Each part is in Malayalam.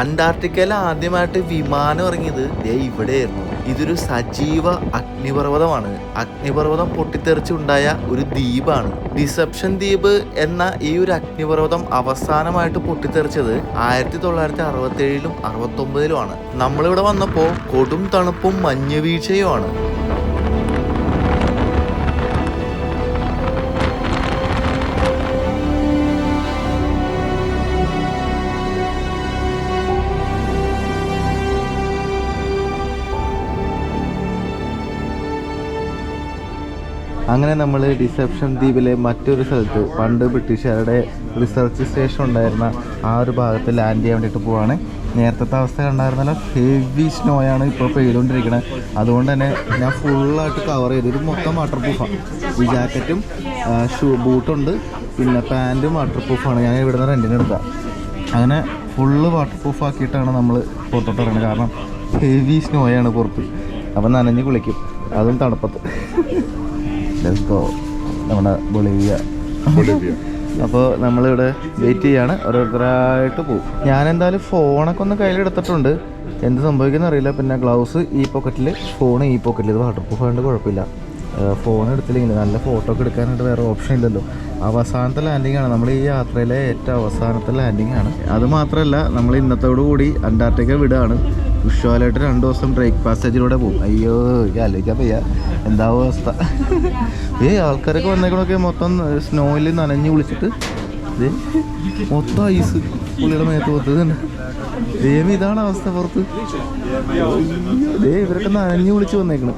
അന്റാർട്ടിക്കയിൽ ആദ്യമായിട്ട് വിമാനം ഇറങ്ങിയത് ദേ ഇവിടെയായിരുന്നു. ഇതൊരു സജീവ അഗ്നിപർവതമാണ്. അഗ്നിപർവതം പൊട്ടിത്തെറിച്ചുണ്ടായ ഒരു ദ്വീപാണ്. ഡിസപ്ഷൻ ദ്വീപ് എന്ന ഈ ഒരു അഗ്നിപർവതം അവസാനമായിട്ട് പൊട്ടിത്തെറിച്ചത് ആയിരത്തി തൊള്ളായിരത്തി അറുപത്തി ഏഴിലും അറുപത്തി ഒമ്പതിലുമാണ് നമ്മളിവിടെ വന്നപ്പോൾ കൊടും തണുപ്പും മഞ്ഞുവീഴ്ചയുമാണ്. അങ്ങനെ നമ്മൾ ഡിസെപ്ഷൻ ദ്വീപിലെ മറ്റൊരു സ്ഥലത്ത് പണ്ട് ബ്രിട്ടീഷുകാരുടെ റിസർച്ച് സ്റ്റേഷൻ ഉണ്ടായിരുന്ന ആ ഒരു ഭാഗത്ത് ലാൻഡ് ചെയ്യാൻ വേണ്ടിയിട്ട് പോവാണ്. നേരത്തെ അവസ്ഥ കണ്ടായിരുന്നല്ലോ ഹെവി സ്നോ ആണ് ഇപ്പോൾ പെയ്തുകൊണ്ടിരിക്കുന്നത്. അതുകൊണ്ട് തന്നെ ഞാൻ ഫുള്ളായിട്ട് കവർ ചെയ്തു ഇത് മൊത്തം വാട്ടർ പ്രൂഫാണ് ഈ ജാക്കറ്റും ഷൂ ബൂട്ടുണ്ട് പിന്നെ പാന്റും വാട്ടർ പ്രൂഫാണ് ഞാൻ ഇവിടെ നിന്ന് റെന്റിന് എടുക്കാം അങ്ങനെ ഫുള്ള് വാട്ടർ പ്രൂഫ് ആക്കിയിട്ടാണ് നമ്മൾ പുറത്തോട്ട് ഇറങ്ങുന്നത്. കാരണം ഹെവി സ്നോയാണ് പുറത്ത്. അപ്പം നനഞ്ഞ് കുളിക്കും. അതും തണുപ്പത്ത്. ഗോ നമ്മുടെ ബൊളീവിയ. അപ്പോൾ നമ്മളിവിടെ വെയിറ്റ് ചെയ്യാണ്. ഓരോരുത്തരായിട്ട് പോകും ഞാൻ എന്തായാലും ഫോണൊക്കെ ഒന്ന് കയ്യിലെടുത്തിട്ടുണ്ട്. എന്ത് സംഭവിക്കുന്ന അറിയില്ല. പിന്നെ ഗ്ലൗസ് ഈ പോക്കറ്റിൽ ഫോൺ ഈ പോക്കറ്റിൽ ഇത് വാട്ടർ പ്രൂഫ് ആയതുകൊണ്ട് കുഴപ്പമില്ല ഫോൺ എടുത്തില്ലെങ്കിൽ നല്ല ഫോട്ടോ ഒക്കെ എടുക്കാനായിട്ട് വേറെ ഓപ്ഷൻ ഇല്ലല്ലോ. അവസാനത്തെ ലാൻഡിംഗ് ആണ്. നമ്മൾ ഈ യാത്രയിലെ ഏറ്റവും അവസാനത്തെ ലാൻഡിംഗ് ആണ്. അത് മാത്രമല്ല നമ്മൾ ഇന്നത്തോടു കൂടി അന്റാർട്ടിക്ക വിടുകയാണ് വിഷ്വലായിട്ട് രണ്ട് ദിവസം ബ്രേക്ക് പാസേജിലൂടെ പോകും അയ്യോ ആലോചിക്കാൻ പയ്യ എന്താ അവസ്ഥ? ഏ ആൾക്കാരൊക്കെ വന്നേക്കണൊക്കെ മൊത്തം സ്നോയിൽ നനഞ്ഞു കുളിച്ചിട്ട് മൊത്തം ഐസ് പുള്ളിയുടെ മേത്ത് പോത്തത് തന്നെ. ദൈവം ഇതാണ് അവസ്ഥ പുറത്ത്. ദേ ഇവരൊക്കെ നനഞ്ഞ് വിളിച്ച് വാ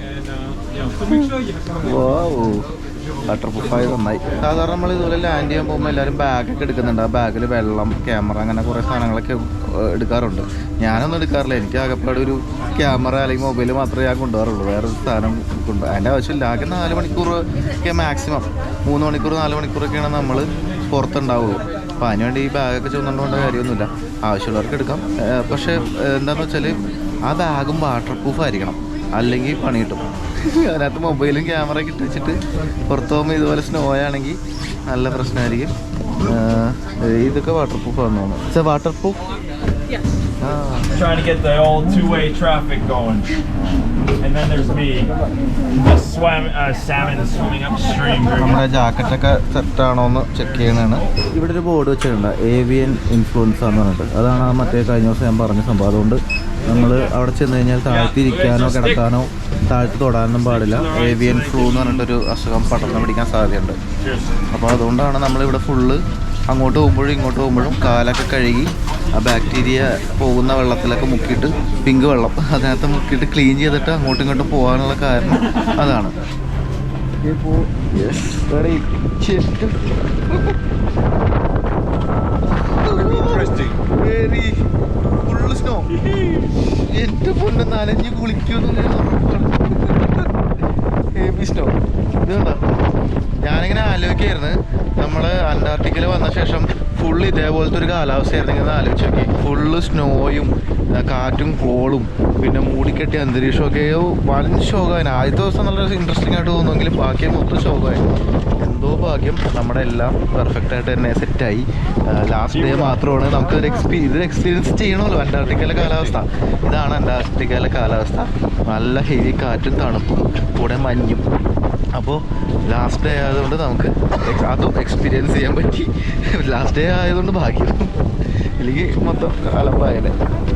വാവോ ബട്ടർ പ്രൂഫായി നന്നായി. സാധാരണ നമ്മൾ ഇതുപോലെ ലാൻഡ് ചെയ്യാൻ പോകുമ്പോൾ എല്ലാവരും ബാഗൊക്കെ എടുക്കുന്നുണ്ട്. ആ ബാഗിൽ വെള്ളം ക്യാമറ അങ്ങനെ കുറേ സാധനങ്ങളൊക്കെ എടുക്കാറുണ്ട്. ഞാനൊന്നും എടുക്കാറില്ല. എനിക്ക് ആകെപ്പാട് ഒരു ക്യാമറ അല്ലെങ്കിൽ മൊബൈൽ മാത്രമേ ഞാൻ കൊണ്ടുപോകാറുള്ളൂ വേറെ ഒരു സാധനം കൊണ്ട് അതിന്റെ ആവശ്യമില്ല. ആകെ നാല് മണിക്കൂർ ഒക്കെ മാക്സിമം മൂന്ന് മണിക്കൂർ നാല് മണിക്കൂറൊക്കെയാണ് നമ്മൾ പുറത്തുണ്ടാവുള്ളൂ. അപ്പോൾ അതിനുവേണ്ടി ഈ ബാഗൊക്കെ ചുമന്നുകൊണ്ട് കാര്യമൊന്നുമില്ല. ആവശ്യമുള്ളവർക്ക് എടുക്കാം. പക്ഷേ എന്താണെന്ന് വെച്ചാൽ ആ ബാഗും വാട്ടർ പ്രൂഫ് ആയിരിക്കണം. അല്ലെങ്കിൽ പണി കിട്ടും. അതിനകത്ത് മൊബൈലും ക്യാമറ ഇട്ട് വെച്ചിട്ട് പുറത്തു പോകുമ്പോൾ ഇതുപോലെ സ്നോ ആണെങ്കിൽ നല്ല പ്രശ്നമായിരിക്കും. ഇതൊക്കെ വാട്ടർ പ്രൂഫ് ആണെന്ന് തോന്നുന്നു. വാട്ടർ പ്രൂഫ് ആ. Trying to get the old two-way traffic going. And then there's me, just swam, uh, salmon swimming upstream. നമ്മുടെ ജാക്കറ്റൊക്കെ സെറ്റാണോ എന്ന് ചെക്ക് ചെയ്യുന്നതാണ്. ഇവിടെ ഒരു ബോർഡ് വെച്ചിട്ടുണ്ട് ഏവിയൻ ഇൻഫ്ലുവൻസ് എന്ന് പറഞ്ഞിട്ട്. അതാണ് മറ്റേ കഴിഞ്ഞ ദിവസം ഞാൻ പറഞ്ഞ സംഭവം. അതുകൊണ്ട് നമ്മൾ അവിടെ ചെന്ന് കഴിഞ്ഞാൽ താഴ്ത്തിരിക്കാനോ കിടക്കാനോ താഴ്ത്തി തൊടാനൊന്നും പാടില്ല. ഏവിയൻ ഫ്ലൂ എന്ന് പറഞ്ഞിട്ടൊരു അസുഖം പടർന്നു പിടിക്കാൻ സാധ്യതയുണ്ട്. അപ്പോൾ അതുകൊണ്ടാണ് നമ്മളിവിടെ ഫുള്ള് അങ്ങോട്ട് പോകുമ്പോഴും ഇങ്ങോട്ട് പോകുമ്പോഴും കാലൊക്കെ കഴുകി ആ ബാക്ടീരിയ പോകുന്ന വെള്ളത്തിലൊക്കെ മുക്കിയിട്ട് പിങ്ക് വെള്ളം അതിനകത്ത് മുക്കിയിട്ട് ക്ലീൻ ചെയ്തിട്ട് അങ്ങോട്ടും ഇങ്ങോട്ടും പോകാനുള്ള കാരണം അതാണ്. ഇപ്പോൾ very വെരി ഫുള്ള് സ്നോ എന്റെ പൊന്ന് നനഞ്ഞ് കുളിക്കുമെന്ന് ഹെവി സ്നോ ഇത് കണ്ടോ? ഞാനിങ്ങനെ ആലോചിക്കായിരുന്നു. നമ്മൾ അന്റാർട്ടിക്കയിൽ വന്ന ശേഷം ഫുള്ള് ഇതേപോലത്തെ ഒരു കാലാവസ്ഥയായിരുന്നു ഇങ്ങനെ ആലോചിച്ച് നോക്കി. ഫുള്ള് സ്നോയും കാറ്റും കോളും പിന്നെ മൂടിക്കെട്ടിയ അന്തരീക്ഷമൊക്കെ വൻ ശോകമായി ആദ്യത്തെ ദിവസം നല്ല ഇൻട്രസ്റ്റിംഗ് ആയിട്ട് തോന്നുമെങ്കിലും ബാക്കി മൊത്തം ശോകമായി എന്തോ ഭാഗ്യം നമ്മുടെ എല്ലാം പെർഫെക്റ്റ് ആയിട്ട് തന്നെ സെറ്റായി ലാസ്റ്റ് ഡേ മാത്രമാണ് നമുക്ക് ഒരു എക്സ്പീ ഇത് എക്സ്പീരിയൻസ് ചെയ്യണമല്ലോ. അന്റാർട്ടിക്കയിലെ കാലാവസ്ഥ. ഇതാണ് അന്റാർട്ടിക്കയിലെ കാലാവസ്ഥ. നല്ല ഹെവി കാറ്റും തണുപ്പും കൂടെ മഞ്ഞും. അപ്പോൾ ലാസ്റ്റ് ഡേ ആയതുകൊണ്ട് നമുക്ക് അതും എക്സ്പീരിയൻസ് ചെയ്യാൻ പറ്റി. ലാസ്റ്റ് ഡേ ആയതുകൊണ്ട് ഭാഗ്യം. ഇല്ലെങ്കിൽ മൊത്തം കാലം അലമ്പായാലേ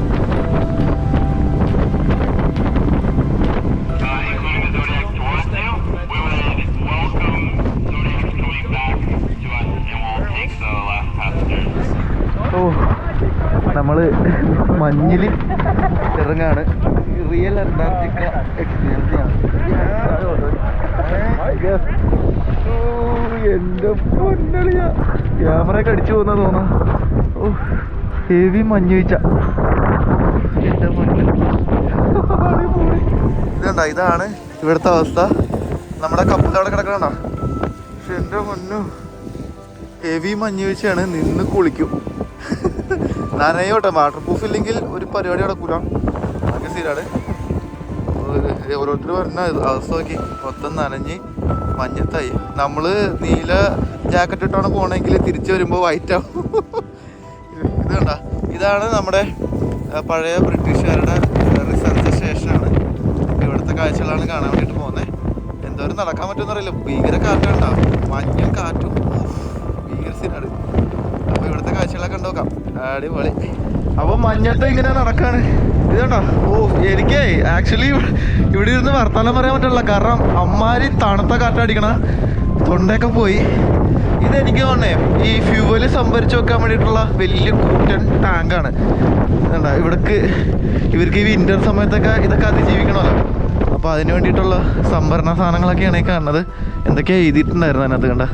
എക്സ്പീരിയൻസ് ചെയ്യണം എന്റെ പൊന്നളിയ ക്യാമറ ഒക്കെ അടിച്ചു പോകുന്ന തോന്നുന്നു. ഓ ഹെവി മഞ്ഞ് വീഴ്ച എന്റെ ഇതാണ് ഇവിടുത്തെ അവസ്ഥ. നമ്മുടെ കപ്പൽ അവിടെ കിടക്കണോ പക്ഷെ എന്റെ പൊന്നു ഹെവി മഞ്ഞ് വീഴ്ചയാണ് നിന്ന് കുളിക്കും. നനയോട്ടെ വാട്ടർ പ്രൂഫ് ഇല്ലെങ്കിൽ ഒരു പരിപാടി നടക്കൂല. ആകെ സ്ഥിരമാണ് ഓരോരുത്തർ പറഞ്ഞ അവസ്ഥ നോക്കി മൊത്തം നനഞ്ഞ് മഞ്ഞത്തായി. നമ്മൾ നീല ജാക്കറ്റ് ഇട്ടാണ് പോണെങ്കിൽ തിരിച്ചു വരുമ്പോൾ വൈറ്റ് ആവും. ഇത് കണ്ട ഇതാണ് നമ്മുടെ പഴയ ബ്രിട്ടീഷുകാരുടെ റിസർച്ച് സ്റ്റേഷനാണ് ഇവിടുത്തെ കാഴ്ചകളാണ് കാണാൻ വേണ്ടിയിട്ട് പോകുന്നത് എന്തോരം നടക്കാൻ പറ്റുമെന്ന് അറിയില്ല. ഭീകര കാറ്റുണ്ടാവും മഞ്ഞും കാറ്റും. ഭീകര സീനാണ് അപ്പോൾ ഇവിടുത്തെ കാഴ്ചകളൊക്കെ ഉണ്ടോക്കാം അടിപൊളി. അപ്പോൾ മഞ്ഞത്ത് ഇങ്ങനെ നടക്കാണ്. ഇതുണ്ടോ ഓ എനിക്ക് ആക്ച്വലി ഇവിടെ ഇരുന്ന് വർത്താനം പറയാൻ പറ്റില്ല കാരണം അമ്മാരി തണുത്ത കാറ്റടിക്കണ തൊണ്ടയൊക്കെ പോയി. ഇതെനിക്ക് തോന്നേ ഈ ഫ്യൂവൽ സംഭരിച്ചു വെക്കാൻ വേണ്ടിയിട്ടുള്ള വലിയ കൂറ്റൻ ടാങ്കാണ് ഇതുണ്ടോ? ഇവിടേക്ക് ഇവർക്ക് ഈ വിന്റർ സമയത്തൊക്കെ ഇതൊക്കെ അതിജീവിക്കണമല്ലോ. അപ്പോൾ അതിന് വേണ്ടിയിട്ടുള്ള സംഭരണ സാധനങ്ങളൊക്കെയാണ് ഈ കാണുന്നത്. എന്തൊക്കെയാണ് എഴുതിയിട്ടുണ്ടായിരുന്നു അതിനകത്ത് കണ്ട?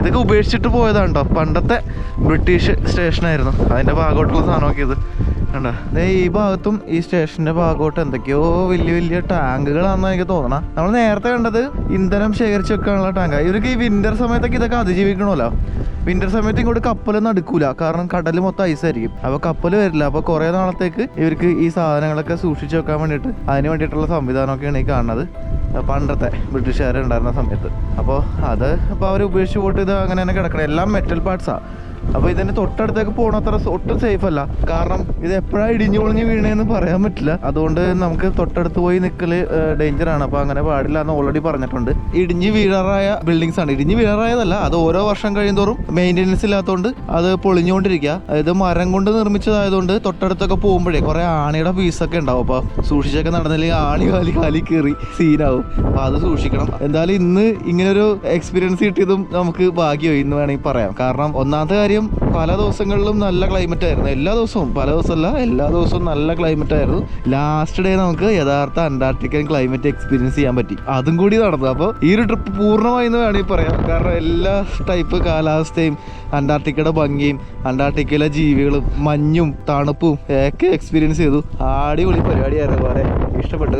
ഇതൊക്കെ ഉപേക്ഷിച്ചിട്ട് പോയതാണ് കേട്ടോ. പണ്ടത്തെ ബ്രിട്ടീഷ് സ്റ്റേഷനായിരുന്നു. അതിന്റെ ഭാഗമായിട്ടുള്ള സാധനമൊക്കെ ഇത് കണ്ട ഈ ഭാഗത്തും ഈ സ്റ്റേഷന്റെ ഭാഗമായിട്ട് എന്തൊക്കെയോ വലിയ വലിയ ടാങ്കുകളാണെന്ന് എനിക്ക് തോന്നണം. നമ്മൾ നേരത്തെ കണ്ടത് ഇന്ധനം ശേഖരിച്ച് വെക്കാനുള്ള ടാങ്കാ. ഇവർക്ക് ഈ വിന്റർ സമയത്തൊക്കെ ഇതൊക്കെ അതിജീവിക്കണമല്ലോ. വിന്റർ സമയത്ത് ഇങ്ങോട്ട് കപ്പലൊന്നും അടുക്കൂല. കാരണം കടൽ മൊത്തം ഐസായിരിക്കും അപ്പോൾ കപ്പൽ വരില്ല. അപ്പോൾ കുറേ നാളത്തേക്ക് ഇവർക്ക് ഈ സാധനങ്ങളൊക്കെ സൂക്ഷിച്ചു വെക്കാൻ വേണ്ടിയിട്ട് അതിന് വേണ്ടിയിട്ടുള്ള സംവിധാനമൊക്കെയാണ് ഈ കാണുന്നത്. പണ്ടത്തെ ബ്രിട്ടീഷുകാർ ഉണ്ടായിരുന്ന സമയത്ത്. അപ്പോൾ അത് അപ്പോൾ അവർ ഉപേക്ഷിച്ച് പോയിട്ട് ഇത് അങ്ങനെ തന്നെ കിടക്കണം. എല്ലാം മെറ്റൽ പാർട്സാണ് അപ്പോൾ ഇതിന് തൊട്ടടുത്തേക്ക് പോകണ അത്ര ഒട്ടും സേഫ് അല്ല. കാരണം ഇത് എപ്പോഴാണ് ഇടിഞ്ഞു പൊളിഞ്ഞ് വീണേന്ന് പറയാൻ പറ്റില്ല. അതുകൊണ്ട് നമുക്ക് തൊട്ടടുത്ത് പോയി നിൽക്കൽ ഡേഞ്ചർ ആണ്. അപ്പോൾ അങ്ങനെ പാടില്ല എന്ന് ഓൾറെഡി പറഞ്ഞിട്ടുണ്ട്. ഇടിഞ്ഞു വീഴാറായ ബിൽഡിങ്സ് ആണ്. ഇടിഞ്ഞു വീഴാറായതല്ല അത് ഓരോ വർഷം കഴിയുന്തോറും മെയിന്റെനൻസ് ഇല്ലാത്തതുകൊണ്ട് അത് പൊളിഞ്ഞുകൊണ്ടിരിക്കുക അതായത് മരം കൊണ്ട് നിർമ്മിച്ചതായതുകൊണ്ട് തൊട്ടടുത്തൊക്കെ പോകുമ്പോഴേ കുറെ ആണിയുടെ പീസൊക്കെ ഉണ്ടാവും. അപ്പോൾ സൂക്ഷിച്ചൊക്കെ നടന്നില്ലെങ്കിൽ ആണി കാലി കാലി കയറി സീനാവും അപ്പോൾ അത് സൂക്ഷിക്കണം. എന്തായാലും ഇന്ന് ഇങ്ങനൊരു എക്സ്പീരിയൻസ് കിട്ടിയതും നമുക്ക് ഭാഗ്യമായി. എന്ന് വേണമെങ്കിൽ പറയാം. കാരണം ഒന്നാമത്തെ കാര്യം പല ദിവസങ്ങളിലും നല്ല ക്ലൈമറ്റ് ആയിരുന്നു. എല്ലാ ദിവസവും പല ദിവസമല്ല എല്ലാ ദിവസവും നല്ല ക്ലൈമറ്റ് ആയിരുന്നു. ലാസ്റ്റ് ഡേ നമുക്ക് യഥാർത്ഥ അന്റാർട്ടിക്കൻ ക്ലൈമറ്റ് എക്സ്പീരിയൻസ് ചെയ്യാൻ പറ്റി. അതും കൂടി നടന്നു. അപ്പോൾ ഈ ഒരു ട്രിപ്പ് പൂർണമായി എന്ന് വേണമെങ്കിൽ പറയാം. കാരണം എല്ലാ ടൈപ്പ് കാലാവസ്ഥയും അന്റാർട്ടിക്കയുടെ ഭംഗിയും അന്റാർട്ടിക്കയിലെ ജീവികളും മഞ്ഞും തണുപ്പും ഒക്കെ എക്സ്പീരിയൻസ് ചെയ്തു. അടിപൊളി പരിപാടിയായിരുന്നു. വളരെ ഇഷ്ടപ്പെട്ടു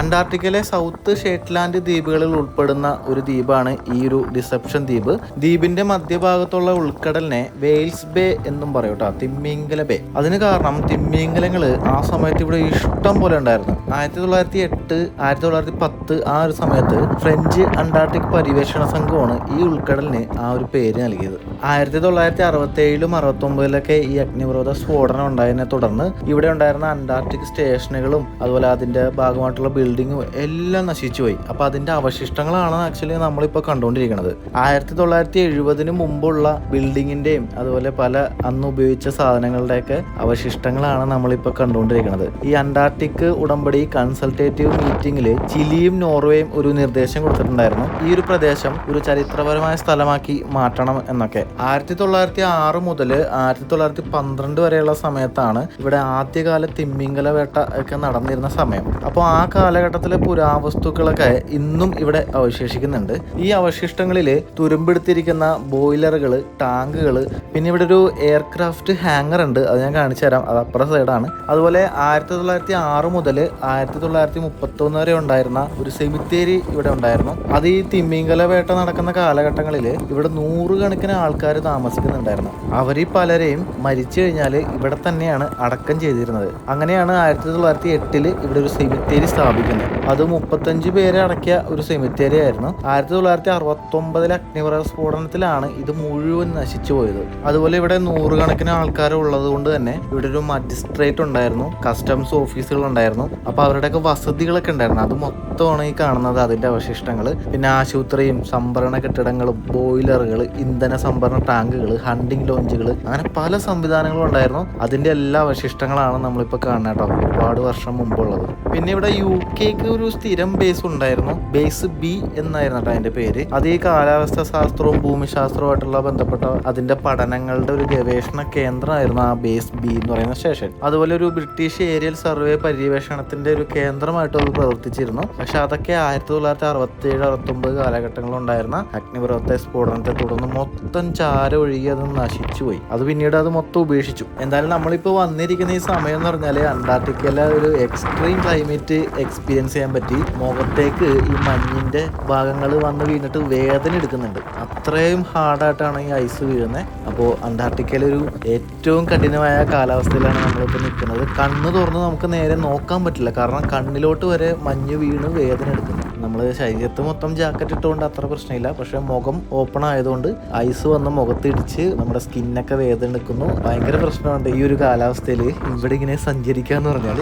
അന്റാർട്ടിക്കയിലെ സൗത്ത് ഷേറ്റ്ലാൻഡ് ദ്വീപുകളിൽ ഉൾപ്പെടുന്ന ഒരു ദ്വീപാണ് ഈ ഒരു ഡിസെപ്ഷൻ ദ്വീപ്. ദ്വീപിന്റെ മധ്യഭാഗത്തുള്ള ഉൾക്കടലിനെ വെയിൽസ് ബേ എന്നും പറയും കേട്ടോ തിമ്മിങ്കല ബേ. അതിന് കാരണം തിമ്മീങ്കലങ്ങൾ ആ സമയത്ത് ഇവിടെ ഇഷ്ടം പോലെ ഉണ്ടായിരുന്നു. ആയിരത്തി തൊള്ളായിരത്തി എട്ട് ആയിരത്തി തൊള്ളായിരത്തി പത്ത് ആ ഒരു സമയത്ത് ഫ്രഞ്ച് അന്റാർട്ടിക് പരിവേഷണ സംഘമാണ് ഈ ഉൾക്കടലിന് ആ ഒരു പേര് നൽകിയത്. ആയിരത്തി തൊള്ളായിരത്തി അറുപത്തി ഏഴിലും അറുപത്തി ഒമ്പതിലൊക്കെ ഈ അഗ്നിപർവത സ്ഫോടനം ഉണ്ടായതിനെ തുടർന്ന് ഇവിടെ ഉണ്ടായിരുന്ന അന്റാർട്ടിക് സ്റ്റേഷനുകളും അതുപോലെ അതിന്റെ ഭാഗമായിട്ടുള്ള ബിൽഡിങ്ങും എല്ലാം നശിച്ചു പോയി. അപ്പൊ അതിന്റെ അവശിഷ്ടങ്ങളാണ് ആക്ച്വലി നമ്മളിപ്പോൾ കണ്ടുകൊണ്ടിരിക്കുന്നത് ആയിരത്തി തൊള്ളായിരത്തി എഴുപതിന് മുമ്പുള്ള ബിൽഡിങ്ങിന്റെയും അതുപോലെ പല അന്ന് ഉപയോഗിച്ച സാധനങ്ങളുടെയൊക്കെ അവശിഷ്ടങ്ങളാണ് നമ്മളിപ്പോൾ കണ്ടുകൊണ്ടിരിക്കുന്നത് ഈ അന്റാർട്ടിക് ഉടമ്പടി കൺസൾട്ടേറ്റീവ് മീറ്റിംഗിൽ ചിലിയും നോർവേയും ഒരു നിർദ്ദേശം കൊടുത്തിട്ടുണ്ടായിരുന്നു. ഈ ഒരു പ്രദേശം ഒരു ചരിത്രപരമായ സ്ഥലമാക്കി മാറ്റണം എന്നൊക്കെ. ആയിരത്തി തൊള്ളായിരത്തി ആറ് മുതൽ ആയിരത്തി തൊള്ളായിരത്തി പന്ത്രണ്ട് വരെയുള്ള സമയത്താണ് ഇവിടെ ആദ്യകാല തിമ്മിങ്കല വേട്ട ഒക്കെ നടന്നിരുന്ന സമയം. അപ്പോൾ ആ കാലഘട്ടത്തിലെ പുരാവസ്തുക്കളൊക്കെ ഇന്നും ഇവിടെ അവശേഷിക്കുന്നുണ്ട്. ഈ അവശിഷ്ടങ്ങളിൽ തുരുമ്പെടുത്തിരിക്കുന്ന ബോയിലറുകൾ ടാങ്കുകൾ പിന്നെ ഇവിടെ ഒരു എയർക്രാഫ്റ്റ് ഹാങ്ങർ ഉണ്ട്. അത് ഞാൻ കാണിച്ചു തരാം. അത് അപ്പുറ സൈഡാണ്. അതുപോലെ ആയിരത്തി തൊള്ളായിരത്തി ആറ് മുതൽ ആയിരത്തി തൊള്ളായിരത്തി മുപ്പത്തൊന്ന് വരെ ഉണ്ടായിരുന്ന ഒരു സെമിത്തേരി ഇവിടെ ഉണ്ടായിരുന്നു. അത് ഈ തിമ്മിങ്കല വേട്ട നടക്കുന്ന കാലഘട്ടങ്ങളിൽ ഇവിടെ നൂറുകണക്കിന് ആൾക്കാർ താമസിക്കുന്നുണ്ടായിരുന്നു. അവർ പലരെയും മരിച്ചു കഴിഞ്ഞാൽ ഇവിടെ തന്നെയാണ് അടക്കം ചെയ്തിരുന്നത്. അങ്ങനെയാണ് ആയിരത്തി തൊള്ളായിരത്തി എട്ടിൽ ഇവിടെ ഒരു സെമിത്തേരി സ്ഥാപിക്കുന്നത് അത് മുപ്പത്തഞ്ച് പേരെ അടക്കിയ ഒരു സെമിത്തേരി ആയിരുന്നു. ആയിരത്തി തൊള്ളായിരത്തി അറുപത്തി ഒമ്പതിലെ അഗ്നിപർവത സ്ഫോടനത്തിലാണ് ഇത് മുഴുവൻ നശിച്ചു പോയത്. അതുപോലെ ഇവിടെ നൂറുകണക്കിന് ആൾക്കാർ ഉള്ളത് കൊണ്ട് തന്നെ ഇവിടെ ഒരു മജിസ്ട്രേറ്റ് ഉണ്ടായിരുന്നു. കസ്റ്റംസ് ഓഫീസുകൾ ഉണ്ടായിരുന്നു. അപ്പൊ അവരുടെയൊക്കെ വസതികളൊക്കെ ഉണ്ടായിരുന്നു. അത് മൊത്തമാണ് ഈ കാണുന്നത് അതിന്റെ അവശിഷ്ടങ്ങൾ പിന്നെ ആശുപത്രിയും സംഭരണ കെട്ടിടങ്ങളും ബോയിലറുകൾ ഇന്ധന സംഭരണ ടാങ്കുകൾ ഹണ്ടിങ് ലോഞ്ചുകൾ അങ്ങനെ പല സംവിധാനങ്ങളും ഉണ്ടായിരുന്നു. അതിന്റെ എല്ലാ അവശിഷ്ടങ്ങളാണ് നമ്മളിപ്പോൾ കാണുന്നത് കേട്ടോ. ഒരുപാട് വർഷം മുമ്പുള്ളത്. പിന്നെ ഇവിടെ യു കെക്ക് ഒരു സ്ഥിരം ബേസ് ഉണ്ടായിരുന്നു. ബേസ് ബി എന്നായിരുന്നു അതിന്റെ പേര്. അത് ഈ കാലാവസ്ഥ ശാസ്ത്രവും ഭൂമിശാസ്ത്രവുമായിട്ടുള്ള ബന്ധപ്പെട്ട അതിന്റെ പഠനങ്ങളുടെ ഒരു ഗവേഷണ കേന്ദ്രമായിരുന്നു ആ ബേസ് ബി എന്ന് പറയുന്ന സ്റ്റേഷൻ അതുപോലെ ഒരു ബ്രിട്ടീഷ് ഏരിയൽ സർവേ പര്യവേഷണത്തിന്റെ ഒരു കേന്ദ്രമായിട്ട് അത് പ്രവർത്തിച്ചിരുന്നു. പക്ഷെ അതൊക്കെ ആയിരത്തി തൊള്ളായിരത്തി അറുപത്തി ഏഴ് അറുപത്തി ഒമ്പത് കാലഘട്ടങ്ങളിൽ ഉണ്ടായിരുന്ന അഗ്നിപർവത്തെ സ്ഫോടനത്തെ തുടർന്ന് മൊത്തം ചാര ഒഴുകി അത് നശിച്ചുപോയി അത് പിന്നീട് അത് മൊത്തം ഉപേക്ഷിച്ചു. എന്തായാലും നമ്മളിപ്പോൾ വന്നിരിക്കുന്ന ഈ സമയം എന്ന് പറഞ്ഞാൽ അന്റാർട്ടിക്കയിലെ ഒരു എക്സ്ട്രീം ക്ലൈമറ്റ് എക്സ്പീരിയൻസ് ചെയ്യാൻ പറ്റി. മുഖത്തേക്ക് ഈ മഞ്ഞിന്റെ ഭാഗങ്ങൾ വന്ന് വീണിട്ട് വേദന എടുക്കുന്നുണ്ട്. അത്രയും ഹാർഡായിട്ടാണ് ഈ ഐസ് വീഴുന്നത് അപ്പോൾ അന്റാർട്ടിക്കയിലൊരു ഏറ്റവും കഠിനമായ കാലാവസ്ഥയിലാണ് നമ്മളിപ്പോൾ നിൽക്കുന്നത്. കണ്ണ് തുറന്ന് നമുക്ക് നേരെ നോക്കാൻ പറ്റില്ല. കാരണം കണ്ണിലോട്ട് വരെ മഞ്ഞ് വീണ് വേദന എടുക്കുന്നു. നമ്മൾ ശരീരത്ത് മൊത്തം ജാക്കറ്റ് ഇട്ടുകൊണ്ട് അത്ര പ്രശ്നമില്ല. പക്ഷേ മുഖം ഓപ്പൺ ആയതുകൊണ്ട് ഐസ് വന്ന് മുഖത്തിടിച്ച് നമ്മുടെ സ്കിന്നൊക്കെ വേദന എടുക്കുന്നു. ഭയങ്കര പ്രശ്നമുണ്ട് ഈ ഒരു കാലാവസ്ഥയിൽ ഇവിടെ ഇങ്ങനെ സഞ്ചരിക്കുക എന്ന് പറഞ്ഞാൽ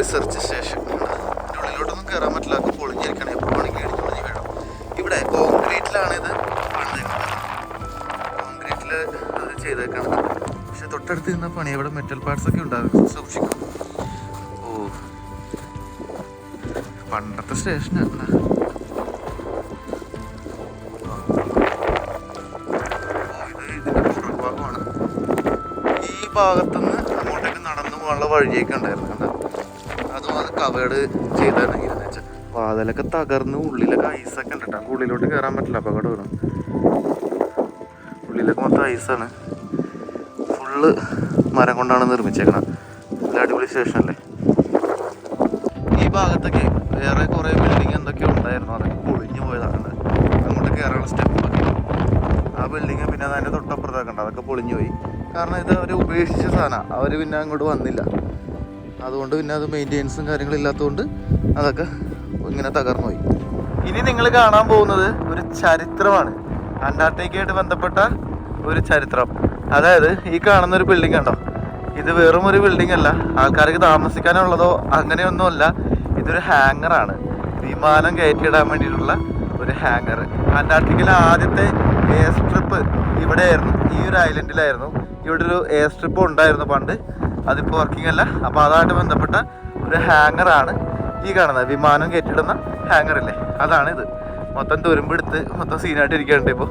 റിസർച്ച് സ്റ്റേഷൻ ഉള്ളിലോട്ടൊന്നും കയറാൻ പറ്റില്ല. ഒക്കെ പൊളിഞ്ഞിരിക്കണം. എപ്പോൾ വേണമെങ്കിൽ ഇടിച്ച് പൊളിഞ്ഞ് വീഴും ഇവിടെ കോൺക്രീറ്റിലാണ് ഇത് കോൺക്രീറ്റിൽ അത് ചെയ്തേക്കാണ്. പക്ഷെ തൊട്ടടുത്ത് നിന്ന പണി ഇവിടെ മെറ്റൽ പാർട്സ് ഒക്കെ ഉണ്ടാകും. സൂക്ഷിക്കും. ഓ. പണ്ടത്തെ സ്റ്റേഷനാണ് ഭാഗത്തുനിന്ന് അങ്ങോട്ടേക്ക് നടന്നു പോകാനുള്ള വഴിയൊക്കെ ഉണ്ടായിരുന്നു. കവേഡ് ചെയ്താണ് വാതിലൊക്കെ തകർന്ന് ഉള്ളിലൊക്കെ ഐസൊക്കെ ഉണ്ട് ഉള്ളിലോട്ട് കയറാൻ പറ്റില്ല. അപകടം വരും. ഉള്ളിലൊക്കെ മൊത്തം ഐസാണ് ഫുള്ള് മരം കൊണ്ടാണ് നിർമ്മിച്ചേക്കണം നല്ല അടിപൊളി സ്റ്റേഷനല്ലേ ഈ ഭാഗത്തൊക്കെ വേറെ കുറേ ബിൽഡിംഗ് എന്തൊക്കെയോ ഉണ്ടായിരുന്നു. അതൊക്കെ പൊളിഞ്ഞു പോയതാണ്. അങ്ങോട്ട് കയറാനുള്ള സ്റ്റെപ്പ് ആ ബിൽഡിങ് പിന്നെ അതിന്റെ തൊട്ടപ്പുറത്തൊക്കെ ഉണ്ട്. അതൊക്കെ പൊളിഞ്ഞു പോയി. കാരണം ഇത് അവർ ഉപേക്ഷിച്ച സാധനമാണ് അവർ പിന്നെ അങ്ങോട്ട് വന്നില്ല. അതുകൊണ്ട് പിന്നെ അത് മെയിന്റെനൻസും കാര്യങ്ങളും ഇല്ലാത്തതുകൊണ്ട് അതൊക്കെ ഇങ്ങനെ തകർന്നു പോയി ഇനി നിങ്ങൾ കാണാൻ പോകുന്നത് ഒരു ചരിത്രമാണ്. അന്റാർട്ടിക്കയായിട്ട് ബന്ധപ്പെട്ട ഒരു ചരിത്രം. അതായത് ഈ കാണുന്ന ഒരു ബിൽഡിംഗ് ഉണ്ടോ ഇത് വെറും ഒരു ബിൽഡിംഗ് അല്ല. ആൾക്കാർക്ക് താമസിക്കാനുള്ളതോ അങ്ങനെയൊന്നുമല്ല. ഇതൊരു ഹാങ്ങറാണ് വിമാനം കയറ്റിയിടാൻ വേണ്ടിയിട്ടുള്ള ഒരു ഹാങ്ങർ അന്റാർട്ടിക്കയിലെ ആദ്യത്തെ എയർ സ്ട്രിപ്പ് ഇവിടെയായിരുന്നു ഈ ഒരു ഐലൻഡിലായിരുന്നു ഇവിടെ ഒരു എയർ സ്ട്രിപ്പ് ഉണ്ടായിരുന്നു പണ്ട്. അതിപ്പോൾ വർക്കിംഗ് അല്ല. അപ്പോൾ അതായിട്ട് ബന്ധപ്പെട്ട ഒരു ഹാങ്ങറാണ് ഈ കാണുന്നത്. വിമാനം കയറ്റിടുന്ന ഹാങ്ങറില്ലേ അതാണ് ഇത് മൊത്തം തുരുമ്പെടുത്ത് മൊത്തം സീനായിട്ട് ഇരിക്കുന്നുണ്ട് ഇപ്പോൾ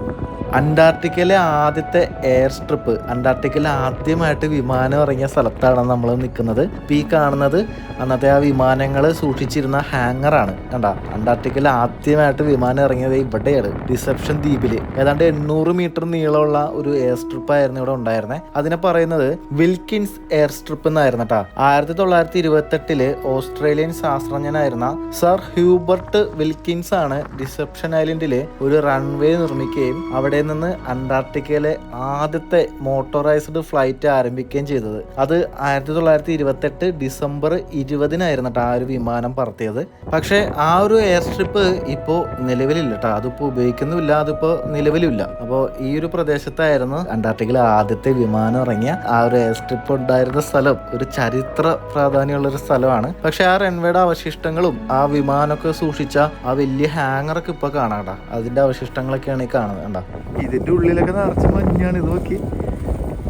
അന്റാർട്ടിക്കയിലെ ആദ്യത്തെ എയർ സ്ട്രിപ്പ് അന്റാർട്ടിക്കയിൽ ആദ്യമായിട്ട് വിമാനം ഇറങ്ങിയ സ്ഥലത്താണ് നമ്മൾ നിൽക്കുന്നത് ഇപ്പം ഈ കാണുന്നത് അന്നത്തെ ആ വിമാനങ്ങൾ സൂക്ഷിച്ചിരുന്ന ഹാങ്ങറാണ് കണ്ട അന്റാർട്ടിക്കയിൽ ആദ്യമായിട്ട് വിമാനം ഇറങ്ങിയത് ഇവിടെയാണ് റിസപ്ഷൻ ദ്വീപിൽ ഏതാണ്ട് എണ്ണൂറ് മീറ്റർ നീളമുള്ള ഒരു എയർ സ്ട്രിപ്പ് ആയിരുന്നു ഇവിടെ ഉണ്ടായിരുന്നത് അതിനെ പറയുന്നത് വിൽക്കിൻസ് എയർ സ്ട്രിപ്പ് എന്നായിരുന്നു കേട്ടോ ആയിരത്തി തൊള്ളായിരത്തി ഇരുപത്തെട്ടിൽ ഓസ്ട്രേലിയൻ ശാസ്ത്രജ്ഞനായിരുന്ന സർ ഹ്യൂബർട്ട് വിൽക്കിൻസ് ആണ് റിസപ്ഷൻ ഐലൻഡിൽ ഒരു റൺവേ നിർമ്മിക്കുകയും അവിടെ നിന്ന് അന്റാർട്ടിക്കയിലെ ആദ്യത്തെ മോട്ടോറൈസ്ഡ് ഫ്ലൈറ്റ് ആരംഭിക്കുകയും ചെയ്തത്. അത് ആയിരത്തി തൊള്ളായിരത്തി ഇരുപത്തെട്ട് ഡിസംബർ ഇരുപതിനായിരുന്നു ആ ഒരു വിമാനം പറത്തിയത്. പക്ഷേ ആ ഒരു എയർ സ്ട്രിപ്പ് ഇപ്പോൾ നിലവിലില്ല കേട്ടോ അതിപ്പോൾ ഉപയോഗിക്കുന്നുമില്ല അതിപ്പോൾ നിലവിലില്ല. അപ്പോൾ ഈ ഒരു പ്രദേശത്തായിരുന്നു അന്റാർട്ടിക്കയിലെ ആദ്യത്തെ വിമാനം ഇറങ്ങിയ. ആ ഒരു എയർ സ്ട്രിപ്പ് ഉണ്ടായിരുന്ന സ്ഥലം ഒരു ചരിത്ര പ്രാധാന്യമുള്ള ഒരു സ്ഥലമാണ്. പക്ഷെ ആ റൺവേയുടെ അവശിഷ്ടങ്ങളും ആ വിമാനമൊക്കെ സൂക്ഷിച്ച ആ വലിയ ഹാങ്ങറൊക്കെ ഇപ്പൊ കാണാം കേട്ടോ അതിന്റെ അവശിഷ്ടങ്ങളൊക്കെയാണ് ഈ കാണുന്നത് കണ്ട? ഇതിന്റെ ഉള്ളിലൊക്കെ നിറച്ച് മഞ്ഞാണ്. ഇത് നോക്കി.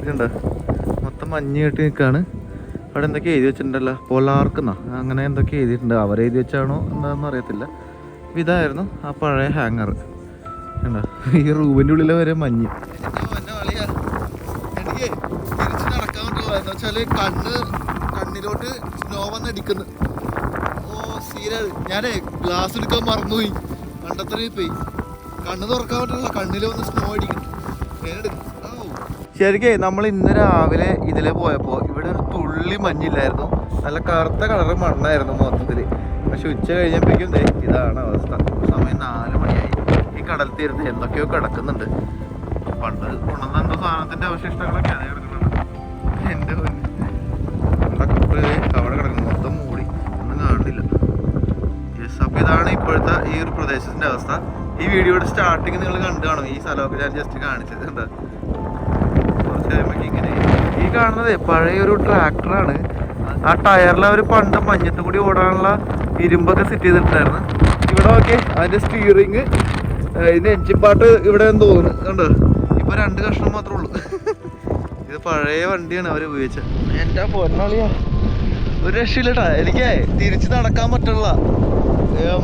ഇതുണ്ട മൊത്തം മഞ്ഞ് കെട്ടി നിൽക്കാണ് അവിടെ എന്തൊക്കെ എഴുതി വെച്ചിട്ടുണ്ടല്ലോ? പൊലാർക്കെന്നാ. അങ്ങനെ എന്തൊക്കെ എഴുതിയിട്ടുണ്ട്? അവർ എഴുതി വെച്ചാണോ? എന്താണെന്ന് അറിയത്തില്ല. ഇതായിരുന്നു ആ പഴയ ഹാങ്ങർ. കണ്ടോ? ഈ റൂമിന്റെ ഉള്ളിലെ വരെ മഞ്ഞ്. തിരിച്ച് നടക്കാൻ എന്ന് വെച്ചാൽ കണ്ണ് കണ്ണിലോട്ട് സ്നോ വന്ന് അടിക്കുന്നു. ഓ സീരാണ് ഞാനേ ഗ്ലാസ് എടുക്കാൻ മറന്നുപോയി. തുറക്കാൻ ശരിക്കേ നമ്മൾ ഇന്ന് രാവിലെ ഇതിലെ പോയപ്പോൾ ഇവിടെ ഒരു തുള്ളി മഞ്ഞില്ലായിരുന്നു. നല്ല കറുത്ത കളറ് മണ്ണായിരുന്നു മൊത്തത്തിൽ പക്ഷെ ഉച്ച കഴിഞ്ഞപ്പോഴേക്കും ഇതാണ് അവസ്ഥ. സമയം നാല് മണിയായി. ഈ കടൽ തീരത്ത് എന്തൊക്കെയോ കിടക്കുന്നുണ്ട്. പണ്ട് ഉണർന്നോ സാധനത്തിന്റെ അവശിഷ്ടങ്ങളൊക്കെ സാധനത്തിന്റെ പ്രദേശത്തിന്റെ അവസ്ഥ. ഈ വീഡിയോയുടെ സ്റ്റാർട്ടിങ് നിങ്ങൾ കണ്ടു കാണും. ഈ സ്ഥലമൊക്കെ ഞാൻ ജസ്റ്റ് കാണിച്ചത് കുറച്ച് കഴിയുമ്പോൾ ഇങ്ങനെ ഈ കാണുന്നത് പഴയ ഒരു ട്രാക്ടറാണ് ആ ടയറിൽ അവർ പണ്ട് മഞ്ഞത്ത് കൂടി ഓടാനുള്ള ഇരുമ്പൊക്കെ സെറ്റ് ചെയ്തിട്ടുണ്ടായിരുന്നു. ഇവിടെ നോക്കി അതിന്റെ സ്റ്റിയറിങ് ഇതിന്റെ എഞ്ചിൻ പാട്ട് ഇവിടെ തോന്നുന്നു. കണ്ടോ? ഇപ്പൊ രണ്ട് കഷ്ണം മാത്രമേ ഉള്ളൂ. ഇത് പഴയ വണ്ടിയാണ് അവർ ഉപയോഗിച്ചത്. എന്റെ പൊന്നാളിയാ. ഒരു രക്ഷയില്ലട്ടാ. എനിക്ക് തിരിച്ച് നടക്കാൻ പറ്റുള്ള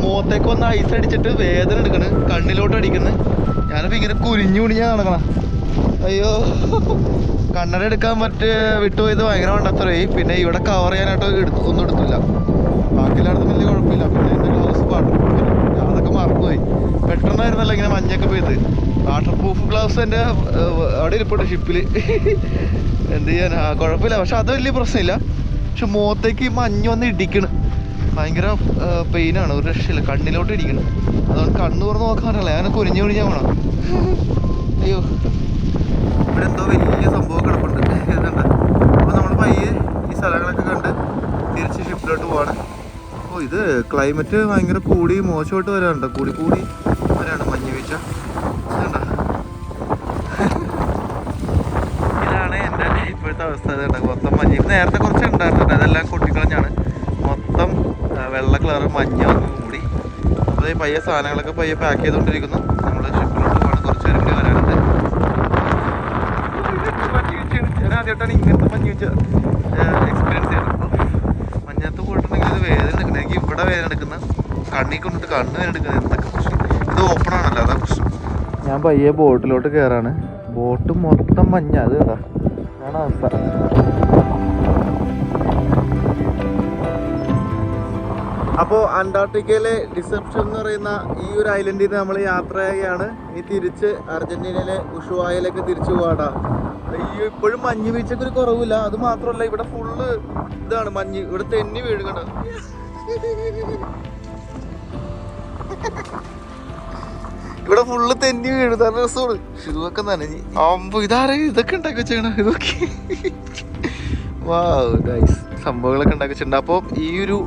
മുഖത്തേക്ക് വന്ന് ഐസ് അടിച്ചിട്ട് വേദന എടുക്കണ്. കണ്ണിലോട്ട് അടിക്കുന്നു ഞാനിപ്പോ ഇങ്ങനെ കുരിഞ്ഞു കുടിഞ്ഞാ നടക്കണം. അയ്യോ. കണ്ണട എടുക്കാൻ പറ്റ് വിട്ടുപോയത് ഭയങ്കര മണ്ടത്തരമായി പിന്നെ ഇവിടെ കവർ ചെയ്യാനായിട്ട് എടുത്തു ഒന്നും എടുത്തില്ല. ബാക്കിയെല്ലായിടത്തും വലിയ കുഴപ്പമില്ല. പിന്നെ എന്റെ ഗ്ലൗസ് വാട്ടർ പ്രൂഫ് അതൊക്കെ മറന്നുപോയി. പെട്ടെന്നായിരുന്നല്ലോ ഇങ്ങനെ മഞ്ഞൊക്കെ പെയ്ത്. വാട്ടർ പ്രൂഫ് ഗ്ലൗസ് എന്റെ അവിടെ ഇരിപ്പുണ്ട് ഷിപ്പിൽ എന്ത് ചെയ്യാനാ? കുഴപ്പമില്ല. പക്ഷെ അത് വലിയ പ്രശ്നമില്ല. പക്ഷെ മുഖത്തേക്ക് ഈ മഞ്ഞ് വന്ന് ഇടിക്കണ്. ഭയങ്കര പെയിനാണ് ഒരു രക്ഷയില്ല. കണ്ണിലോട്ട് ഇരിക്കണം അതുകൊണ്ട് കണ്ണ് തുറന്ന് പറ്റില്ല ഞാൻ കുനിഞ്ഞു കുനിഞ്ഞാ വേണം അയ്യോ. ഇവിടെ എന്തോ വലിയ സംഭവം കിടപ്പുണ്ട്. ഇതുണ്ട്. അപ്പോൾ നമ്മൾ പയ്യെ ഈ സ്ഥലങ്ങളൊക്കെ കണ്ട് തിരിച്ച് ഷിപ്പിലോട്ട് പോവാണ്. ഓ ഇത് ക്ലൈമറ്റ് ഭയങ്കര കൂടി മോശമായിട്ട് വരാറുണ്ട്? കൂടി കൂടി വരാണ് മഞ്ഞ് വീഴ്ച ഇതുണ്ടോ? ഇതാണ് എന്റെ ഇപ്പോഴത്തെ അവസ്ഥ ഇത് കണ്ടോ? മൊത്തം മഞ്ഞ് ഇത് നേരത്തെ കുറച്ച് ഉണ്ടായിരുന്നു കേട്ടോ. അതെല്ലാം കൊട്ടിക്കളഞ്ഞാണ് മൊത്തം ആ, വെള്ള കളറ് മഞ്ഞ് വന്ന് കൂടി അപ്പോൾ ഈ പയ്യെ സാധനങ്ങളൊക്കെ പയ്യെ പാക്ക് ചെയ്തുകൊണ്ടിരിക്കുന്നു. നമ്മൾ ഷിപ്പിലോട്ട് പോകണം കുറച്ച് പേരും വരാനുണ്ട്. ഞാൻ ആദ്യമായിട്ടാണ് ഇങ്ങനത്തെ എക്സ്പീരിയൻസ് ചെയ്യുന്നത്. മഞ്ഞത്ത് പോയിട്ടുണ്ടെങ്കിൽ ഇത് വേദന എടുക്കുന്നത് എനിക്ക് ഇവിടെ വേദന എടുക്കുന്ന കണ്ണി കൊണ്ടിട്ട് കണ്ണ് വേദന എടുക്കുന്നത് എന്തൊക്കെ പ്രശ്നം. ഇത് ഓപ്പൺ ആണല്ലോ അതാ പ്രശ്നം. ഞാൻ പയ്യെ ബോട്ടിലോട്ട് കയറാണ് ബോട്ട് മൊത്തം മഞ്ഞ അത് കേട്ടാ ഞാൻ അവസ്ഥ അപ്പോൾ അന്റാർട്ടിക്കയിലെ ഡിസെപ്ഷൻ എന്ന് പറയുന്ന ഈ ഒരു ഐലൻഡിൽ നിന്ന് നമ്മൾ യാത്രയാണ് ഇനി തിരിച്ച് അർജന്റീനയിലെ ഉഷുവായിലേക്ക് തിരിച്ചു പോകാടാ ഈ ഇപ്പോഴും മഞ്ഞ് വീഴ്ചക്ക് ഒരു കുറവില്ല. അത് മാത്രമല്ല ഇവിടെ ഫുള്ള് ഇതാണ് മഞ്ഞ്. ഇവിടെ തെന്നി വീഴുകണ ഇവിടെ ഫുള്ള് തെന്നി വീഴുന്ന രസമാണ്. ഇതൊക്കെ നനഞ്ഞ്. അമ്പോ ഇതാരെ? ഇതൊക്കെ ഉണ്ടാക്കി വെച്ചേക്കണ. ഇതൊക്കെ. വാവ് നൈസ് സംഭവങ്ങളൊക്കെ ഉണ്ടാക്കി വെച്ചിട്ടുണ്ട്. അപ്പോൾ ഈ ഒരു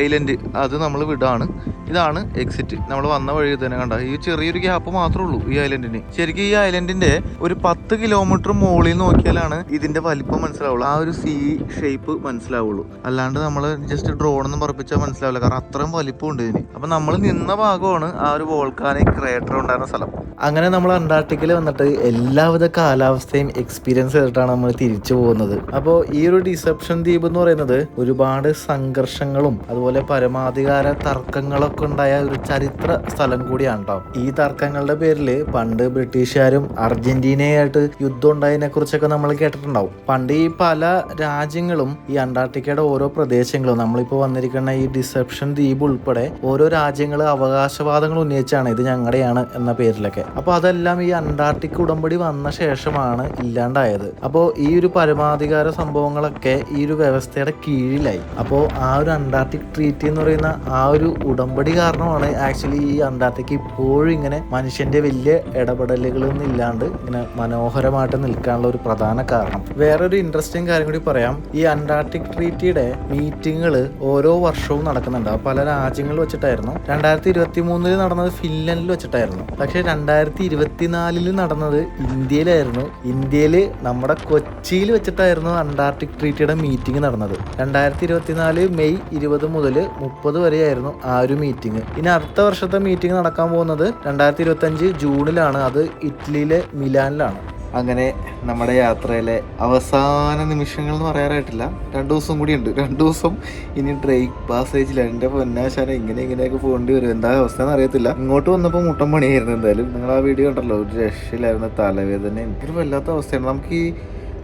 ഐലൻഡ് അത് നമ്മൾ വിടാണ്. ഇതാണ് എക്സിറ്റ് നമ്മൾ വന്ന വഴി തന്നെ കണ്ട? ഈ ചെറിയൊരു ഗ്യാപ്പ് മാത്രമേ ഉള്ളൂ ഈ ഐലൻഡിന് ശരിക്കും ഈ ഐലൻഡിന്റെ ഒരു പത്ത് കിലോമീറ്റർ മുകളിൽ നോക്കിയാലാണ് ഇതിന്റെ വലിപ്പം മനസ്സിലാവുള്ളൂ. ആ ഒരു സി ഷേപ്പ് മനസ്സിലാവുള്ളൂ. അല്ലാണ്ട് നമ്മൾ ജസ്റ്റ് ഡ്രോൺ ഒന്നും പറപ്പിച്ചാൽ മനസ്സിലാവില്ല. കാരണം അത്രയും വലിപ്പം ഉണ്ട് ഇതിന്. അപ്പൊ നമ്മൾ നിന്ന ഭാഗമാണ് ആ ഒരു വോൾക്കാനിക് ക്രേറ്റർ ഉണ്ടായിരുന്ന സ്ഥലം. അങ്ങനെ നമ്മൾ അന്റാർട്ടിക്കയിൽ വന്നിട്ട് എല്ലാവിധ കാലാവസ്ഥയും എക്സ്പീരിയൻസ് ചെയ്തിട്ടാണ് നമ്മൾ തിരിച്ചു പോകുന്നത്. അപ്പോൾ ഈ ഒരു ഡിസെപ്ഷൻ ദ്വീപ് എന്ന് പറയുന്നത് ഒരുപാട് സംഘർഷങ്ങളും അതുപോലെ പരമാധികാര തർക്കങ്ങളൊക്കെ ഉണ്ടായ ഒരു ചരിത്ര സ്ഥലം കൂടിയാണ് കേട്ടോ ഈ തർക്കങ്ങളുടെ പേരിൽ പണ്ട് ബ്രിട്ടീഷുകാരും അർജന്റീനയായിട്ട് യുദ്ധം ഉണ്ടായതിനെ കുറിച്ചൊക്കെ നമ്മൾ കേട്ടിട്ടുണ്ടാവും. പണ്ട് ഈ പല രാജ്യങ്ങളും ഈ അന്റാർട്ടിക്കയുടെ ഓരോ പ്രദേശങ്ങളും നമ്മളിപ്പോൾ വന്നിരിക്കുന്ന ഈ ഡിസെപ്ഷൻ ദ്വീപ് ഉൾപ്പെടെ ഓരോ രാജ്യങ്ങൾ അവകാശവാദങ്ങൾ ഉന്നയിച്ചാണ് ഇത് ഞങ്ങളുടെയാണ് എന്ന പേരിലൊക്കെ. അപ്പോൾ അതെല്ലാം ഈ അന്റാർട്ടിക് ഉടമ്പടി വന്ന ശേഷമാണ് ഇല്ലാണ്ടായത്. അപ്പോൾ ഈ ഒരു പരമാധികാര സംഭവങ്ങളൊക്കെ ഈ ഒരു വ്യവസ്ഥയുടെ കീഴിലായി. അപ്പോൾ ആ ഒരു അന്റാർട്ടിക് ട്രീറ്റി എന്ന് പറയുന്ന ആ ഒരു ഉടമ്പടി കാരണമാണ് ആക്ച്വലി ഈ അന്റാർട്ടിക്ക ഇപ്പോഴും ഇങ്ങനെ മനുഷ്യന്റെ വലിയ ഇടപെടലുകളൊന്നും ഇല്ലാണ്ട് ഇങ്ങനെ മനോഹരമായിട്ട് നിൽക്കാനുള്ള ഒരു പ്രധാന കാരണം. വേറൊരു ഇൻട്രസ്റ്റിംഗ് കാര്യം കൂടി പറയാം. ഈ അന്റാർട്ടിക് ട്രീറ്റിയുടെ മീറ്റിങ്ങുകൾ ഓരോ വർഷവും നടക്കുന്നുണ്ട്. പല രാജ്യങ്ങളിൽ വെച്ചിട്ടായിരുന്നു. രണ്ടായിരത്തി ഇരുപത്തി മൂന്നിൽ നടന്നത് ഫിൻലൻഡിൽ വെച്ചിട്ടായിരുന്നു. പക്ഷേ രണ്ടായിരത്തി ഇരുപത്തിനാലിൽ നടന്നത് ഇന്ത്യയിലായിരുന്നു. ഇന്ത്യയിൽ നമ്മുടെ കൊച്ചിയിൽ വെച്ചിട്ടായിരുന്നു അന്റാർട്ടിക് ട്രീറ്റിയുടെ മീറ്റിംഗ് നടന്നത്. രണ്ടായിരത്തി ഇരുപത്തിനാല് മെയ് ഇരുപത് മുതൽ മുപ്പത് വരെയായിരുന്നു ആ ഒരു മീറ്റിംഗ്. ഇനി അടുത്ത വർഷത്തെ മീറ്റിംഗ് നടക്കാൻ പോകുന്നത് രണ്ടായിരത്തി ഇരുപത്തി അഞ്ച് ജൂണിലാണ്. അത് ഇറ്റലിയിലെ മിലാനിലാണ്. അങ്ങനെ നമ്മുടെ യാത്രയിലെ അവസാന നിമിഷങ്ങൾ എന്ന് പറയാറായിട്ടില്ല രണ്ടു ദിവസം കൂടി ഉണ്ട്. രണ്ടു ദിവസം ഇനി ഡ്രേക്ക് പാസേജിൽ എന്റെ പൊന്നാശാന ഇങ്ങനെ ഇങ്ങനെയൊക്കെ പോകേണ്ടി വരും. എന്താ അവസ്ഥ എന്ന് അറിയത്തില്ല. ഇങ്ങോട്ട് വന്നപ്പോൾ മുട്ടം പണിയായിരുന്നു എന്തായാലും. നിങ്ങൾ ആ വീഡിയോ കണ്ടല്ലോ. ഒരു രക്ഷയിലായിരുന്നു തലവേദന. എനിക്കൊരു വല്ലാത്ത അവസ്ഥയാണ്. നമുക്ക് ഈ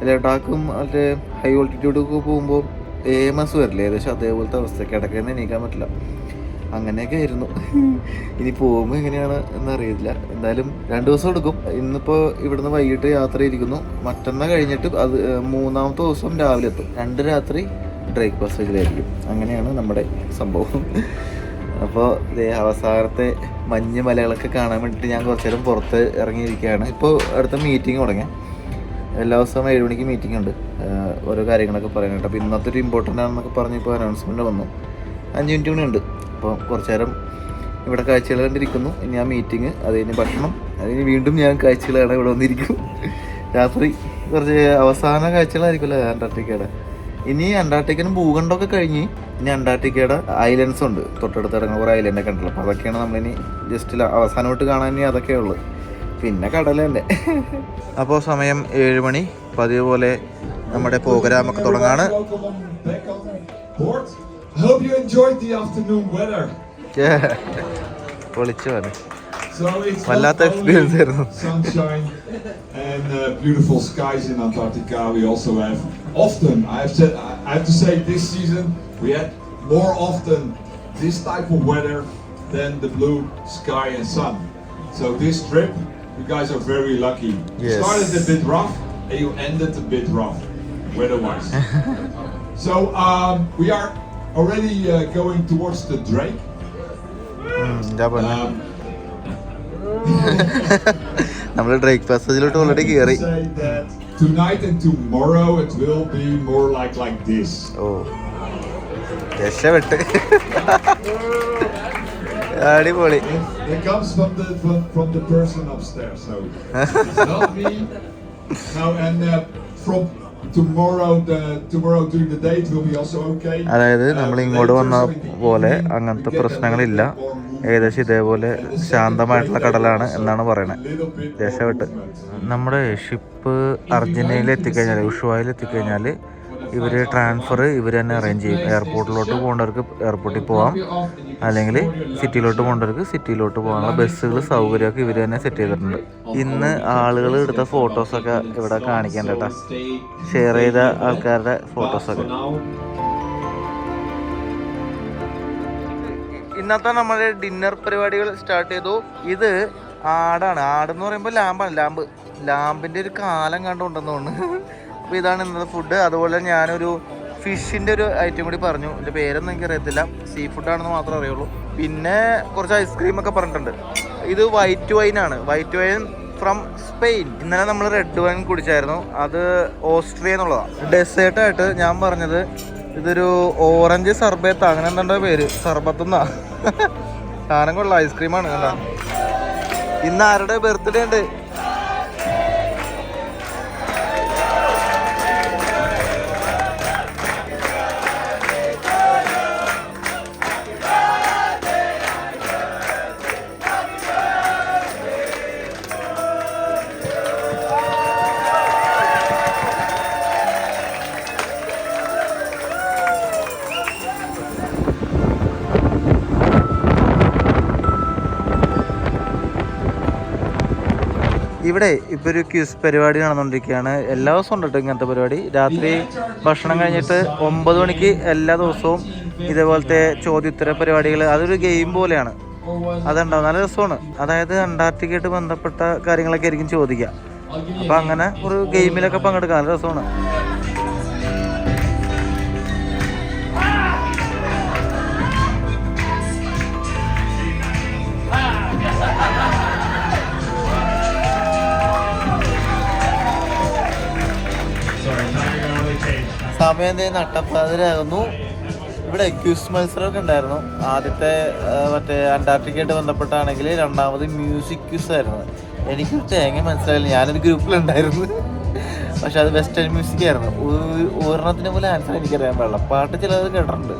ലഡാക്കും മറ്റേ ഹൈ ഓൾട്ടിറ്റ്യൂഡൊക്കെ പോകുമ്പോൾ എ എം എസ് വരില്ലേ? ഏകദേശം അതേപോലത്തെ അവസ്ഥ കിടക്കുന്ന എണീക്കാൻ പറ്റില്ല. അങ്ങനെയൊക്കെ ആയിരുന്നു. ഇനി പോകുമ്പോൾ എങ്ങനെയാണ് എന്നറിയില്ല എന്തായാലും രണ്ട് ദിവസം എടുക്കും. ഇന്നിപ്പോൾ ഇവിടുന്ന് വൈകിട്ട് യാത്ര ഇരിക്കുന്നു മറ്റന്നാൾ കഴിഞ്ഞിട്ട് അത് മൂന്നാമത്തെ ദിവസം രാവിലെ എത്തും. രണ്ട് രാത്രി ബ്രേക്ക്ഫാസ്റ്റിലായിരിക്കും പാസേജിലായിരിക്കും അങ്ങനെയാണ് നമ്മുടെ സംഭവം. അപ്പോൾ ഇതേ അവസാനത്തെ മഞ്ഞ് മലകളൊക്കെ കാണാൻ വേണ്ടിയിട്ട് ഞാൻ കുറച്ച് നേരം പുറത്ത് ഇറങ്ങിയിരിക്കുകയാണ്. ഇപ്പോൾ അടുത്ത മീറ്റിംഗ് തുടങ്ങിയ എല്ലാ ദിവസവും ഏഴ് മണിക്ക് മീറ്റിംഗ് ഉണ്ട്. ഓരോ കാര്യങ്ങളൊക്കെ പറയാനായിട്ട് അപ്പോൾ ഇന്നത്തെ ഒരു ഇമ്പോർട്ടന്റ് ആണെന്നൊക്കെ പറഞ്ഞ് ഇപ്പോൾ അനൗൺസ്മെന്റ് വന്നു. അഞ്ച് മിനിറ്റ് കൂടി ഉണ്ട്. അപ്പോൾ കുറച്ച് നേരം ഇവിടെ കാഴ്ചകൾ കണ്ടിരിക്കുന്നു. ഇനി ആ മീറ്റിംഗ് അത് കഴിഞ്ഞ് ഭക്ഷണം. അത് കഴിഞ്ഞ് വീണ്ടും ഞാൻ കാഴ്ചകൾ കാണാൻ ഇവിടെ വന്നിരിക്കും. രാത്രി കുറച്ച് അവസാന കാഴ്ചകളായിരിക്കുമല്ലോ അന്റാർട്ടിക്കയുടെ. ഇനി അന്റാർട്ടിക്കനും ഭൂഖണ്ഡമൊക്കെ കഴിഞ്ഞ് ഇനി അന്റാർട്ടിക്കയുടെ ഐലൻഡ്സ് ഉണ്ട്. തൊട്ടടുത്ത് ഇറങ്ങുന്ന കുറേ ഐലൻഡൊക്കെ ഉണ്ടല്ലോ. അപ്പോൾ അതൊക്കെയാണ് നമ്മളിനി ജസ്റ്റ് അവസാനമായിട്ട് കാണാൻ ഇനി അതൊക്കെയേ ഉള്ളൂ. പിന്നെ കടൽ തന്നെ. അപ്പോൾ സമയം ഏഴ് മണി. പതിവ് പോലെ നമ്മുടെ പ്രോഗ്രാമൊക്കെ തുടങ്ങാണ്. Welcome on back on board. I hope you enjoyed the afternoon weather. പൊളിച്ചു പോലെ So it's വല്ലാത്ത not only experience ആയിരുന്നു. sunshine and uh, beautiful skies in Antarctica. We also have often. I have said. I I have to say this season we had more often this type of weather than the blue sky and sun. So this trip, you guys are very lucky. You Yes. started a bit rough and you ended a bit rough, weather-wise. so um, we are already uh, going towards the Drake. എന്താ പറഞ്ഞ Um, നമ്മൾ ഡ്രേക്ക് പാസേജിലോട്ട് ഓൾറെഡി I കയറി have to say that tonight and tomorrow it will be more like like this. ഓ രക്ഷപ്പെട്ട് അടിപൊളി It, it comes from the from, from the person upstairs, so it's not me. No, and uh, from tomorrow the tomorrow during the day it be also okay. അതായത് uh, നമ്മൾ ഇങ്ങോട്ട് വന്ന പോലെ അങ്ങനത്തെ പ്രശ്നങ്ങളില്ല. ഏകദേശം ഇതേപോലെ ശാന്തമായിട്ടുള്ള കടലാണ് എന്നാണ് പറയുന്നത് രസമായിട്ട് നമ്മുടെ ഷിപ്പ് അർജന്റീനയിൽ എത്തിക്കഴിഞ്ഞാൽ ഉഷുവായിൽ എത്തിക്കഴിഞ്ഞാൽ ഇവർ ട്രാൻസ്ഫർ ഇവർ തന്നെ അറേഞ്ച് ചെയ്യും. എയർപോർട്ടിലോട്ട് പോകേണ്ടവർക്ക് എയർപോർട്ടിൽ പോകാം അല്ലെങ്കിൽ സിറ്റിയിലോട്ട് പോകേണ്ടവർക്ക് സിറ്റിയിലോട്ട് പോകാനുള്ള ബസ്സുകൾ സൗകര്യമൊക്കെ ഇവർ തന്നെ സെറ്റ് ചെയ്തിട്ടുണ്ട്. ഇന്ന് ആളുകൾ എടുത്ത ഫോട്ടോസൊക്കെ ഇവിടെ കാണിക്കാൻ കേട്ടോ. ഷെയർ ചെയ്ത ആൾക്കാരുടെ ഫോട്ടോസൊക്കെ ഇന്നത്തെ നമ്മുടെ ഡിന്നർ പരിപാടികൾ സ്റ്റാർട്ട് ചെയ്തു. ഇത് ആടാണ്. ആടെന്ന് പറയുമ്പോൾ ലാമ്പാണ്. ലാമ്പ്. ലാമ്പിന്റെ ഒരു കാലം കണ്ടുണ്ടെന്ന് തോന്നുന്നു. അപ്പോൾ ഇതാണ് ഇന്നത്തെ ഫുഡ് അതുപോലെ ഞാനൊരു ഫിഷിന്റെ ഒരു ഐറ്റം കൂടി പറഞ്ഞു. എന്റെ പേരൊന്നും എനിക്കറിയത്തില്ല. സീ ഫുഡാണെന്ന് മാത്രമേ അറിയുള്ളൂ. പിന്നെ കുറച്ച് ഐസ്ക്രീം ഒക്കെ പറഞ്ഞിട്ടുണ്ട്. ഇത് വൈറ്റ് വൈൻ ആണ്. വൈറ്റ് വൈൻ ഫ്രം സ്പെയിൻ ഇന്നലെ നമ്മൾ റെഡ് വൈൻ കുടിച്ചായിരുന്നു. അത് ഓസ്ട്രിയ എന്നുള്ളതാണ് ഡെസേർട്ടായിട്ട് ഞാൻ പറഞ്ഞത് ഇതൊരു ഓറഞ്ച് സർബത്ത്. അങ്ങനെ എന്താ പേര്. സർബത്തെന്നാ സാധനം കൊള്ളാം. ഐസ്ക്രീമാണ് കണ്ടാ? ഇന്ന് ആരുടെ ബർത്ത്ഡേ ഉണ്ട്? ഇവിടെ ഇപ്പോൾ ഒരു ക്യൂസ് പരിപാടി നടന്നുകൊണ്ടിരിക്കുകയാണ് എല്ലാ ദിവസവും ഉണ്ട് ഇങ്ങനത്തെ പരിപാടി. രാത്രി ഭക്ഷണം കഴിഞ്ഞിട്ട് ഒമ്പത് മണിക്ക് എല്ലാ ദിവസവും ഇതേപോലത്തെ ചോദ്യോത്തര പരിപാടികൾ അതൊരു ഗെയിം പോലെയാണ്. അതുണ്ടാവും നല്ല രസമാണ്. അതായത് അന്റാർട്ടിക്കയായിട്ട് ബന്ധപ്പെട്ട കാര്യങ്ങളൊക്കെ ആയിരിക്കും ചോദിക്കുക. അപ്പം അങ്ങനെ ഒരു ഗെയിമിലൊക്കെ പങ്കെടുക്കാം. നല്ല രസമാണ്. സമയം തന്നെ നട്ടപ്പാതിരാകുന്നു ഇവിടെ ക്യൂസ് മത്സരമൊക്കെ ഉണ്ടായിരുന്നു. ആദ്യത്തെ മറ്റേ അന്റാർട്ടിക്കയായിട്ട് ബന്ധപ്പെട്ടാണെങ്കിൽ രണ്ടാമത് മ്യൂസിക് ക്യൂസ് ആയിരുന്നു. എനിക്ക് തേങ്ങ മനസ്സിലായില്ല. ഞാനൊരു ഗ്രൂപ്പിലുണ്ടായിരുന്നു. പക്ഷെ അത് വെസ്റ്റേൺ മ്യൂസിക് ആയിരുന്നു. ഒരു- ഒരെണ്ണത്തിന് പോലെ ആൻസർ എനിക്കറിയാൻ പാടില്ല. പാട്ട് ചിലത് കേട്ടിട്ടുണ്ട്.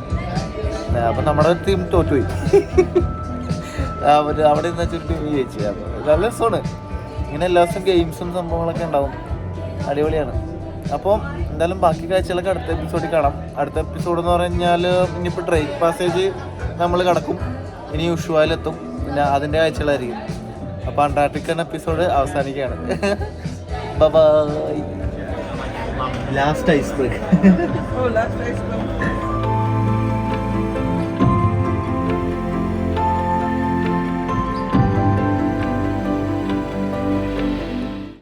അപ്പം നമ്മുടെ ടീം തോറ്റുപോയി അവിടെ നിന്ന് വെച്ചൊരു ടീം ജയിച്ചു. നല്ല രസമാണ്. ഇങ്ങനെ എല്ലാ ദിവസവും ഗെയിംസും സംഭവങ്ങളൊക്കെ ഉണ്ടാവും. അടിപൊളിയാണ്. അപ്പോൾ എന്തായാലും ബാക്കി കാഴ്ചകളൊക്കെ അടുത്ത എപ്പിസോഡിൽ കാണാം. അടുത്ത എപ്പിസോഡ് എന്ന് പറഞ്ഞാൽ ഇനിയിപ്പോൾ ട്രെയിൻ പാസേജ് നമ്മൾ കടക്കും. ഇനി ഉഷുവായിലെത്തും. പിന്നെ അതിന്റെ കാഴ്ചകളായിരിക്കും. അപ്പോൾ അന്റാർട്ടിക്കൻ എപ്പിസോഡ് അവസാനിക്കുകയാണ്. Bye last ice break